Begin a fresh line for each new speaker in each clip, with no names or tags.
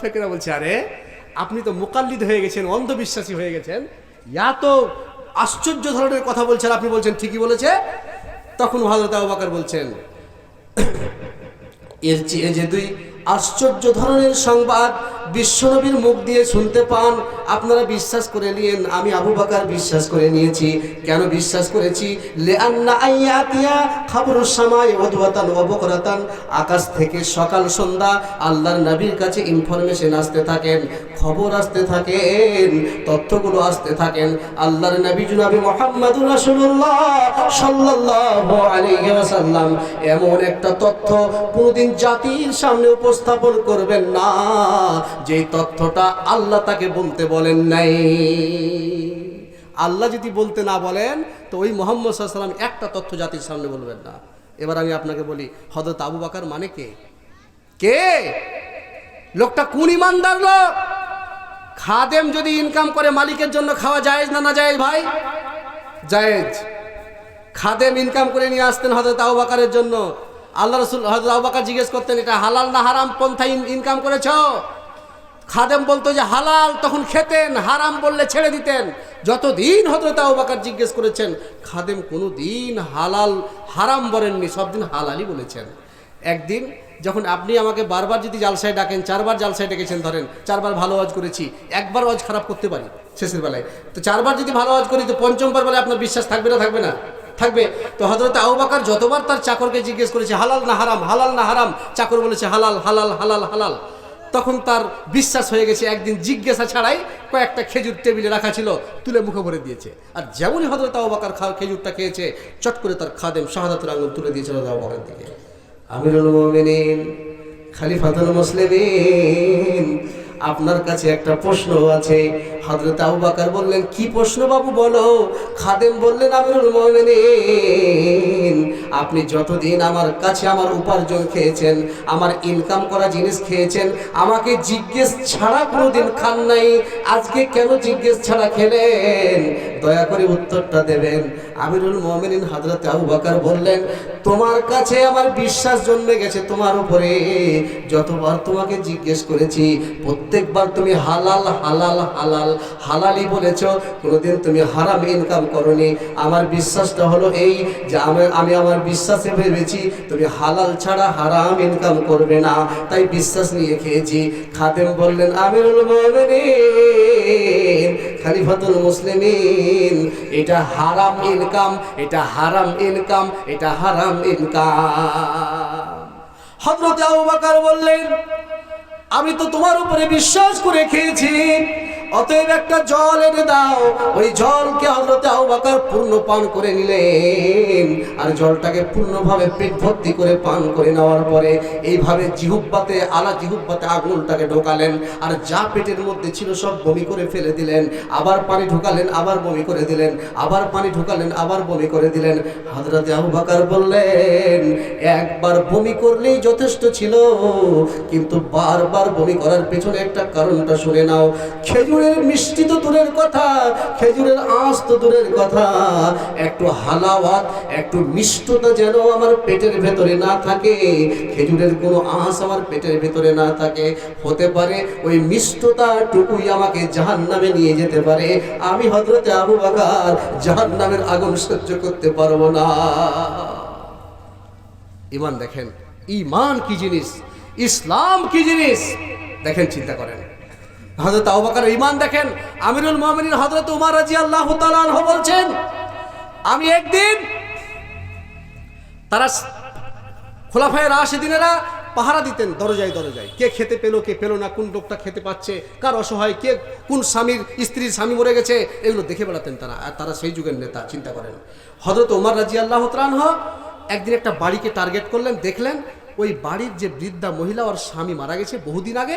ফেকেরা বলছে, আরে, আপনি তো মোকাল্লিদ হয়ে গেছেন, অন্ধবিশ্বাসী হয়ে গেছেন। ইয়া তো আশ্চর্য ধরনের কথা বলছেন, আপনি বলছেন, ঠিকই বলেছে। তখন হজরত আবাকার বলছেন এর চেয়ে যে দুই আশ্চর্য ধরনের সংবাদ বিশ্বনবীর মুখ দিয়ে শুনতে পান আপনারা বিশ্বাস করে নিয়েন, আমি আবু বাকার বিশ্বাস করে নিয়েছি। কেন বিশ্বাস করেছি? ওয়া আকাশ থেকে সকাল সন্ধ্যা আল্লাহর নবীর কাছে ইনফরমেশন আসতে থাকেন, খবর আসতে থাকেন, তথ্যগুলো আসতে থাকেন। আল্লাহর নবী জুনাবি মোহাম্মদুর রাসূলুল্লাহ এমন একটা তথ্য কোনোদিন জাতির সামনে উপস্থাপন করবেন না যে তথ্যটা আল্লাহ তাকে বলতে বলেন নাই। আল্লাহ যদি বলতে না বলেন, তো ওই মোহাম্মদ সাল্লাম একটা তথ্য জাতির সামনে বলবেন না। এবার আমি আপনাকে বলি হজরত আবু বাকার মানে কে? কে? লোকটা কোন ইমানদার লোক? খাদেম যদি ইনকাম করে মালিকের জন্য খাওয়া জায়েজ না না জায়েজ ভাই? জায়েজ। খাদেম ইনকাম করে নিয়ে আসতেন হজরত আবু বাকারের জন্য। আল্লাহ রসুল হজরত আবু বাকার জিজ্ঞেস করতেন, এটা হালাল না হারাম? পন্থা ইনকাম করেছ? খাদেম বলতো যে, হালাল তখন খেতেন, হারাম বললে ছেড়ে দিতেন। যতদিন হজরত আবু বাকার জিজ্ঞেস করেছেন, খাদেম কোনো দিন হালাল, হারাম বলেননি সব দিন হালালই বলেছেন। একদিন যখন আপনি আমাকে বারবার যদি জালসায় ডাকেন, চারবার জালসায় ডেকেছেন, ধরেন, চারবার ভালো ওয়াজ করেছি, একবার ওয়াজ খারাপ করতে পারি শেষের বেলায়। তো চারবার যদি ভালো ওয়াজ করি, তো পঞ্চমবার বেলায় আপনার বিশ্বাস থাকবে না থাকবে না? থাকবে। তো হজরত আবু বাকার যতবার তার চাকরকে জিজ্ঞেস করেছে, হালাল না হারাম, হালাল না হারাম, চাকর বলেছে, হালাল হালাল হালাল হালাল। তখন তার বিশ্বাস হয়ে গেছে, একদিন জিজ্ঞাসা ছাড়াই কয়েকটা খেজুর টেবিলে রাখা ছিল, তুলে মুখে ভরে দিয়েছে। আর যেমনই হজরত তাও বাকার খা খেজুরটা খেয়েছে, চট করে তার খাদেম শাহাদাতুর আঙুল তুলে দিয়েছিল তাও আবু বাকার দিকে। আমিরুল খালি খালিফাতুল মুসলিমিন আপনার কাছে একটা প্রশ্ন আছে। হযরত আবু বকর বললেন, কি প্রশ্ন বাবু বলো? খাদেম বললেন, আমিরুল মুমিনিন, আপনি যতদিন আমার কাছে আমার উপার্জন খেয়েছেন, আমার ইনকাম করা জিনিস খেয়েছেন, আমাকে জিজ্ঞেস ছাড়া কোনোদিন খান নাই। আজকে কেন জিজ্ঞেস ছাড়া খেলেন? দয়া করে উত্তরটা দেবেন। আমিরুল মুমিনিন হযরত আবু বকর বললেন, তোমার কাছে আমার বিশ্বাস জন্মে গেছে, তোমার উপরে যতবার তোমাকে জিজ্ঞেস করেছি প্রত্যেকবার তুমি হালাল হালাল হালাল, হালালই বলেছ। কোনোদিন তুমি হারাম ইনকাম করনি। আমার বিশ্বাসটা হলো এই যে আমি আমি আমার বিশ্বাসে ভেবেছি, তুমি হালাল ছাড়া হারাম ইনকাম করবে না। তাই বিশ্বাস নিয়ে খেয়েছি। খাদেম বললেন, আমিরুল খালিফাতুল মুসলিমিন, এটা হারাম ইনকাম এটা হারাম ইনকাম এটা হারাম ইনকাম হযরত আবু বকর বললেন আমি তো তোমার উপরে বিশ্বাস করে খেয়েছি। অতএব একটা জল এনে দাও। ওই জলকে হজরতে আবাকার পূর্ণ পান করে নিলেন। আর জলটাকে পূর্ণভাবে পেট ভর্তি করে পান করে নেওয়ার পরে এইভাবে জিহুব্বাতে আলা জিহুব্বাতে আগুনটাকে ঢোকালেন। আর যা পেটের মধ্যে ছিল সব বমি করে ফেলে দিলেন। আবার পানি ঢোকালেন, আবার বমি করে দিলেন। আবার পানি ঢোকালেন, আবার বমি করে দিলেন। হজরতে আবু বাকার বললেন, একবার বমি করলেই যথেষ্ট ছিল, কিন্তু বারবার বমি করার পেছনে একটা কারণটা শুনে নাও। খেজুরের মিষ্টি তো দূরের কথা, খেজুরের আঁশ তো দূরের কথা। একটু হালাওয়াত, একটু মিষ্টতা যেন আমার পেটের ভেতরে না থাকে। খেজুরের কোনো আঁশ আমার পেটের ভেতরে না থাকে। হতে পারে ওই মিষ্টতা টুকুই আমাকে জাহান নামে নিয়ে যেতে পারে। আমি হজরতে আবু বাকার জাহান নামের আগুন সহ্য করতে পারব না। ইমান দেখেন, ইমান কি জিনিস? ইসলাম কি জিনিস? দেখেন, চিন্তা করেন। হজরত আবাকার ইমান দেখেন, আমিরুল মোহামিন হজরত উমার রাজি আল্লাহ তালাহ বলছেন, আমি একদিন তারা খোলাফায় রাশেদিনেরা পাহারা দিতেন দরজায় দরজায়। কে খেতে পেল, কে পেল না, কোন লোকটা খেতে পাচ্ছে, কার অসহায়, কে কোন স্বামীর, স্ত্রীর স্বামী মরে গেছে, এগুলো দেখে বেড়াতেন তারা। আর তারা সেই যুগের নেতা, চিন্তা করেন। হজরত উমার রাজি আল্লাহ ত্রাণ একদিন একটা বাড়িকে টার্গেট করলেন, দেখলেন ওই বাড়ির যে বৃদ্ধা মহিলা ওর স্বামী মারা গেছে বহুদিন আগে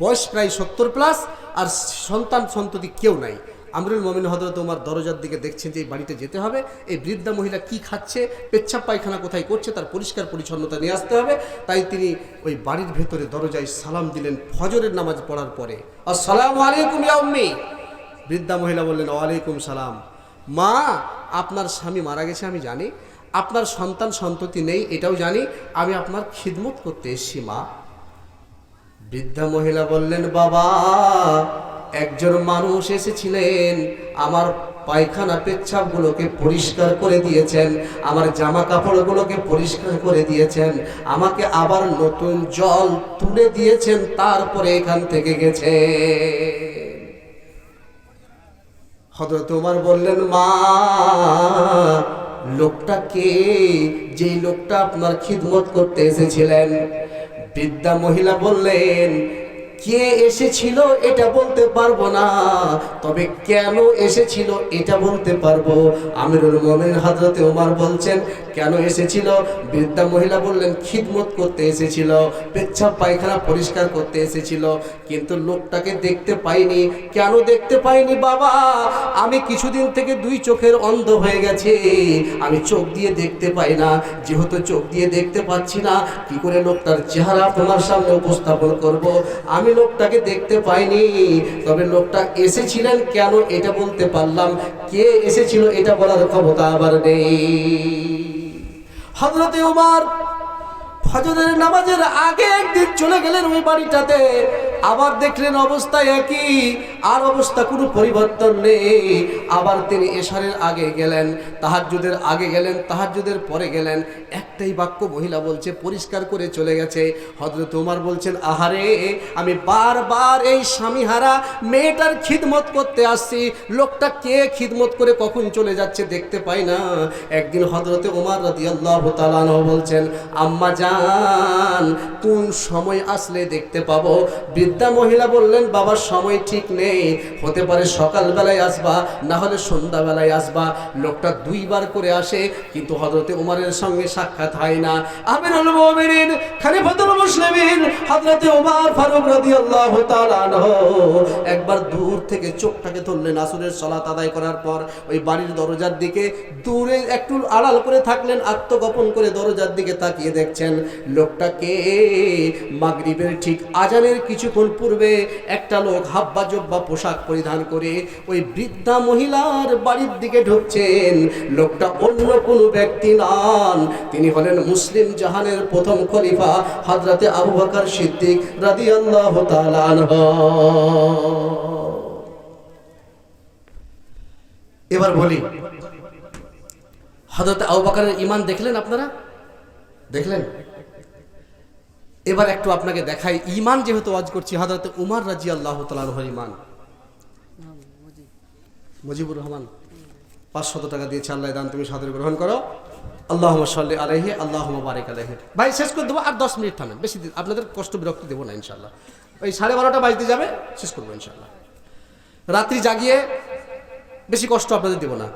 বয়স প্রায় সত্তর প্লাস আর সন্তান সন্ততি কেউ নাই। আমরুল মমিন হজরত তোমার দরজার দিকে দেখছেন যে এই বাড়িতে যেতে হবে। এই বৃদ্ধা মহিলা কি খাচ্ছে, পেচ্ছাপ পায়খানা কোথায় করছে, তার পরিষ্কার পরিচ্ছন্নতা নিয়ে আসতে হবে। তাই তিনি ওই বাড়ির ভেতরে দরজায় সালাম দিলেন ফজরের নামাজ পড়ার পরে। আসসালামু আলাইকুম ইয়া উম্মি। বৃদ্ধা মহিলা বললেন, ওয়ালাইকুম সালাম। মা, আপনার স্বামী মারা গেছে, আমি জানি। আপনার সন্তান সন্ততি নেই, এটাও জানি। আমি আপনার খিদমত করতে এসছি, মা। বৃদ্ধা মহিলা বললেন, বাবা, একজন মানুষ এসেছিলেন, আমার পায়খানা পেচ্ছাপগুলোকে পরিষ্কার করে দিয়েছেন, আমার জামা কাপড়গুলোকে পরিষ্কার করে দিয়েছেন, আমাকে আবার নতুন জল তুলে দিয়েছেন, তারপরে এখান থেকে গেছে হজরত তোমার বললেন, মা, লোকটা কে? যেই লোকটা আপনার খিদমত করতে এসেছিলেন বৃদ্ধা মহিলা বললেন কে এসেছিল এটা বলতে পারব না। তবে কেন এসেছিল এটা বলতে পারব। আমিরুল মোমিন হজরতে ওমর বলছেন, কেন এসেছিল? বৃদ্ধা মহিলা বললেন, খিদমত করতে এসেছিল, পেচ্ছাপ পায়খানা পরিষ্কার করতে এসেছিল, কিন্তু লোকটাকে দেখতে পাইনি। কেন দেখতে পাইনি বাবা? আমি কিছুদিন থেকে দুই চোখের অন্ধ হয়ে গেছে। আমি চোখ দিয়ে দেখতে পাই না। যেহেতু চোখ দিয়ে দেখতে পাচ্ছি না, কি করে লোকটার চেহারা তোমার সামনে উপস্থাপন করব? আমি লোকটাকে দেখতে পাইনি। তবে লোকটা এসেছিলেন কেন এটা বলতে পারলাম। কে এসেছিল এটা বলার ক্ষমতা আবার নেই। হজরতে উমার ফজরের নামাজের আগে একদিন চলে গেলেন ওই বাড়িটাতে। আবার দেখলেন অবস্থা একই, আর অবস্থা কোনো পরিবর্তন নেই। আবার তিনি এশারের আগে গেলেন, তাহাজ্জুদের আগে গেলেন, তাহাজ্জুদের পরে গেলেন। একটাই বাক্য মহিলা বলছে, পরিষ্কার করে চলে গেছে। হজরত উমার বলছেন, আহারে, আমি বারবার এই স্বামীহারা মেয়েটার খিদমত করতে আসছি। লোকটা কে খিদমত করে কখন চলে যাচ্ছে দেখতে পাই না। একদিন হজরতে তাআলা আনহু বলছেন, আম্মা জান, কোন সময় আসলে দেখতে পাবো? বৃদ্ধা মহিলা বললেন, বাবার সময় ঠিক নেই। হতে পারে সকালবেলায় আসবা, না হলে সন্ধ্যাবেলায় আসবা। লোকটা দুইবার করে আসে, কিন্তু হজরতে উমারের সঙ্গে সাক্ষাৎ হয় না। আমিরুল মুমিনিন, খলিফাতুল মুসলিমিন, হযরতে ওমর ফারুক রাদিয়াল্লাহু তাআলা একবার দূর থেকে চোখটাকে ধরলেন আসরের সালাত আদায় করার পর, ওই বাড়ির দরজার দিকে দূরে একটু আড়াল করে থাকলেন, আত্মগোপন করে দরজার দিকে তাকিয়ে দেখছেন, লোকটাকে মাগরিবের ঠিক আজানের কিছুক্ষণ পূর্বে একটা লোক হাব্বা জব্বা পোশাক পরিধান করে ওই বৃদ্ধা মহিলার বাড়ির দিকে ঢুকছেন। লোকটা অন্য কোনো ব্যক্তি নন। তিনি হলেন মুসলিম জাহানের প্রথম খলিফা হযরতে আবু বকর সিদ্দিক তাআলা আনহু। এবার বলি, হযরত আবু বকরের ঈমান দেখলেন আপনারা? দেখলেন? এবার একটু আপনাকে দেখাই ইমান যেহেতু ওয়াজ করছি হযরত উমর রাদিয়াল্লাহু তাআলা আনহুর ঈমান। মুজিবুর রহমান পাঁচশত টাকা দিয়েছে আল্লাহ দান তুমি সাদরে গ্রহণ করো। আল্লাহ সাল্লি আলহি আল্লাহ বারেক আলহি ভাই শেষ করে দেবো আর দশ মিনিট থামেন বেশি আপনাদের কষ্ট বিরক্তি দেবো না ইনশাল্লাহ ওই সাড়ে বারোটা বাজতে যাবে শেষ করব ইনশাল্লাহ রাত্রি জাগিয়ে বেশি কষ্ট আপনাদের দেবো না।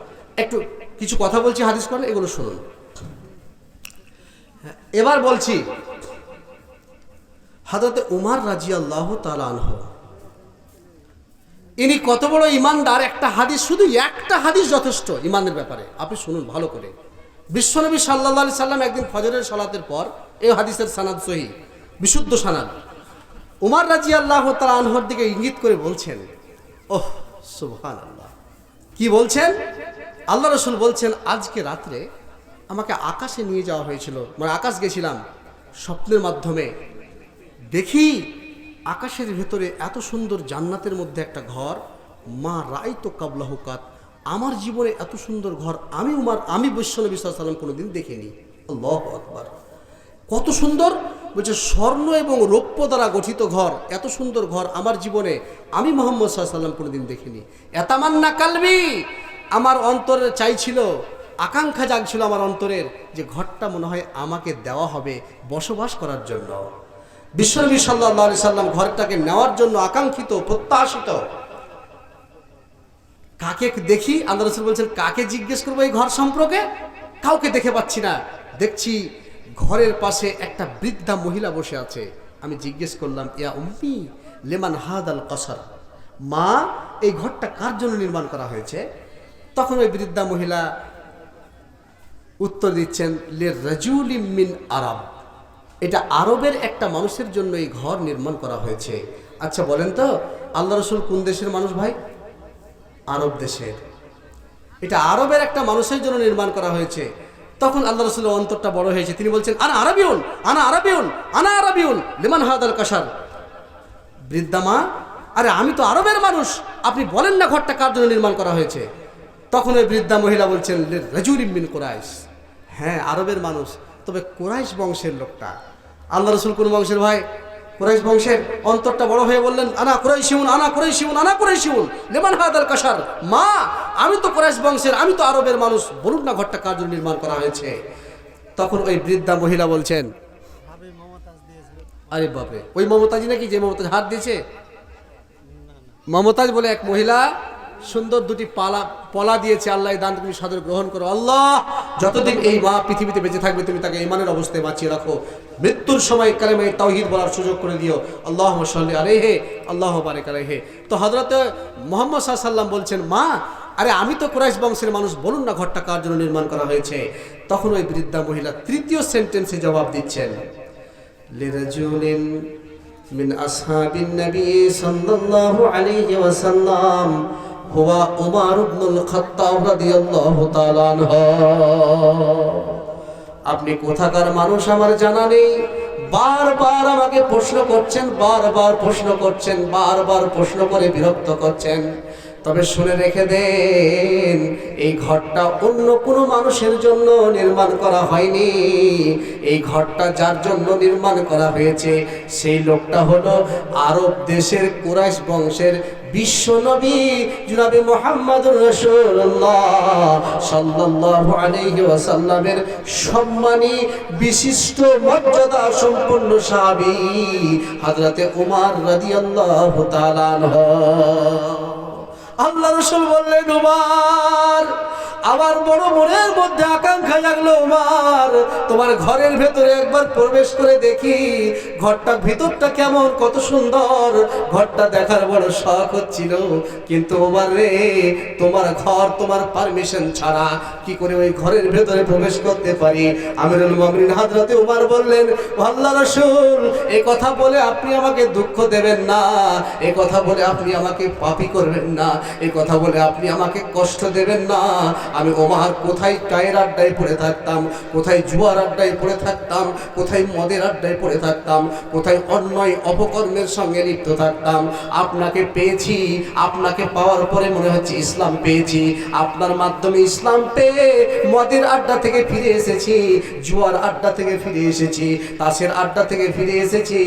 একটু কিছু কথা বলছি হাদিস করেন এগুলো শুনুন। হ্যাঁ, এবার বলছি হাজরতে উমার রাজি আল্লাহ তালানহ ইনি কত বড় ইমানদার, একটা হাদিস, শুধু একটা হাদিস যথেষ্ট ইমানের ব্যাপারে। আপনি শুনুন ভালো করে। বিশ্বনবী সাল্লাহ আলি সাল্লাম একদিন ফজরের সালাতের পর, এই হাদিসের সানাদ সহি, বিশুদ্ধ সানাদ। উমার রাজি আল্লাহ তালা আনহর দিকে ইঙ্গিত করে বলছেন, ওহ সুবহান আল্লাহ কি বলছেন? আল্লাহ রসুল বলছেন, আজকে রাত্রে আমাকে আকাশে নিয়ে যাওয়া হয়েছিল। মানে আকাশ গেছিলাম স্বপ্নের মাধ্যমে। দেখি আকাশের ভেতরে এত সুন্দর জান্নাতের মধ্যে একটা ঘর। মা রাই তো কাবলাহুকাত আমার জীবনে এত সুন্দর ঘর আমি উমার, আমি বৈশ্বনবী সাল্লাম কোনোদিন দেখিনি। আল্লাহ আকবার। কত সুন্দর? বলছে, স্বর্ণ এবং রৌপ্য দ্বারা গঠিত ঘর, এত সুন্দর ঘর আমার জীবনে আমি মোহাম্মদ সাল্লাম কোনোদিন দেখিনি। এতামান্না কালবি, আমার অন্তরে চাইছিল, আকাঙ্ক্ষা জাগছিল আমার অন্তরের যে ঘরটা মনে হয় আমাকে দেওয়া হবে বসবাস করার জন্য। বিশ্বনবী সাল্লাহ আলি সাল্লাম ঘরটাকে নেওয়ার জন্য আকাঙ্ক্ষিত, প্রত্যাশিত। কাকে দেখি? আল্লাহ রসুল বলছেন, কাকে জিজ্ঞেস করব এই ঘর সম্পর্কে? কাউকে দেখে পাচ্ছি না। দেখছি ঘরের পাশে একটা বৃদ্ধা মহিলা বসে আছে। আমি জিজ্ঞেস করলাম, ইয়া উম্মি, লেমান হাদ আল কসার? মা, এই ঘরটা কার জন্য নির্মাণ করা হয়েছে? তখন ওই বৃদ্ধা মহিলা উত্তর দিচ্ছেন লে রাজুল মিন আরব। এটা আরবের একটা মানুষের জন্য এই ঘর নির্মাণ করা হয়েছে। আচ্ছা বলেন তো, আল্লাহ রসুল কোন দেশের মানুষ ভাই? আরব দেশের। এটা আরবের একটা মানুষের জন্য নির্মাণ করা হয়েছে। তখন আল্লাহ রসুলের অন্তরটা বড় হয়েছে। তিনি বলছেন, আনা আরবিউন আনা আরবিউন আনা আরবিউন, লিমান হাদাল কাসার বৃদ্ধা মা, আরে, আমি তো আরবের মানুষ। আপনি বলেন না ঘরটা কার জন্য নির্মাণ করা হয়েছে? তখন ওই বৃদ্ধা মহিলা বলছেন রাজুর ইমিন কোরাইশ। হ্যাঁ আরবের মানুষ। তবে কোরাইশ বংশের লোকটা। আল্লাহ রসুল কোন বংশের ভাই? কুরাইশ বংশের অন্তরটা বড় হয়ে বললেন, আনা কুরাই শিউন আনা কুরাই শিউন আনা কুরাই শিউন লেমান হাদাল কাসার মা, আমি তো কুরাইশ বংশের, আমি তো আরবের মানুষ, বলুন না ঘরটা জন্য নির্মাণ করা হয়েছে? তখন ওই বৃদ্ধা মহিলা বলছেন, আরে বাপরে, ওই মমতাজি নাকি যে মমতাজ হাত দিয়েছে? মমতাজ বলে এক মহিলা সুন্দর দুটি পালা, পলা দিয়েছে আল্লাহ দান তুমি সাদর গ্রহণ করো। আল্লাহ, যতদিন এই মা পৃথিবীতে বেঁচে থাকবে, তুমি তাকে ইমানের অবস্থায় বাঁচিয়ে রাখো। মৃত্যুর সময় কালেমা তাওহিদ বলার সুযোগ করে দিও। আল্লাহ সাল্লি আরে হে আল্লাহ বারে কারে হে তো হজরত মোহাম্মদ সাল্লাম বলছেন, মা, আরে আমি তো ক্রাইশ বংশের মানুষ, বলুন না ঘরটা কার জন্য নির্মাণ করা হয়েছে? তখন ওই বৃদ্ধা মহিলা তৃতীয় সেন্টেন্সে জবাব দিচ্ছেন, লিরাজুলিন মিন আসহাবিন নবী সাল্লাল্লাহু আলাইহি ওয়াসাল্লাম হুয়া উমার ইবনুল খাত্তাব রাদিয়াল্লাহু তাআলা আপনি কোথাকার মানুষ আমার জানা নেই? বারবার আমাকে প্রশ্ন করছেন, বারবার প্রশ্ন করছেন, বারবার প্রশ্ন করে বিরক্ত করছেন। তবে শুনে রেখে দেন, এই ঘরটা অন্য কোনো মানুষের জন্য নির্মাণ করা হয়নি। এই ঘরটা যার জন্য নির্মাণ করা হয়েছে, সেই লোকটা হলো আরব দেশের কুরাইশ বংশের বিশ্ব নবী জুনাবি মোহাম্মদুর রসুল্লাহ সাল্লাল্লাহু আলাইহি ওয়াসাল্লামের সম্মানী বিশিষ্ট মর্যাদা সম্পন্ন সাহাবী হযরতে উমর রাদিয়াল্লাহু তাআলা আল্লাহ রসুল বললেন, উমার আমার বড় মনের মধ্যে আকাঙ্ক্ষা জাগলো উমার। তোমার ঘরের ভেতরে একবার প্রবেশ করে দেখি ঘরটা ভিতরটা কেমন, কত সুন্দর। ঘরটা দেখার বড় শখ হচ্ছিল, কিন্তু উমার রে, তোমার ঘর তোমার পারমিশন ছাড়া কি করে ওই ঘরের ভেতরে প্রবেশ করতে পারি? আমিরুল মুমিনিন হযরতে উমার বললেন "ও আল্লাহ রসুল এই কথা বলে আপনি আমাকে দুঃখ দেবেন না। এ কথা বলে আপনি আমাকে পাপি করবেন না। এ কথা বলে আপনি আমাকে কষ্ট দেবেন না। আমি ওমার কোথায় টায়ের আড্ডায় পড়ে থাকতাম, কোথায় জুয়ার আড্ডায় পড়ে থাকতাম, কোথায় মদের আড্ডায় পড়ে থাকতাম, কোথায় অন্যায় অপকর্মের সঙ্গে লিপ্ত থাকতাম। আপনাকে পেয়েছি, আপনাকে পাওয়ার পরে মনে হচ্ছে ইসলাম পেয়েছি। আপনার মাধ্যমে ইসলাম পেয়ে মদের আড্ডা থেকে ফিরে এসেছি, জুয়ার আড্ডা থেকে ফিরে এসেছি, তাসের আড্ডা থেকে ফিরে এসেছি,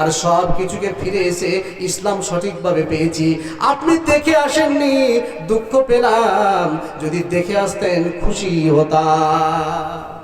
আর সব কিছুকে ফিরে এসে ইসলাম সঠিকভাবে পেয়েছি। আপনি দেখে আসেননি, দুঃখ পেলাম, যদি দেখে আসতেন খুশি হতাম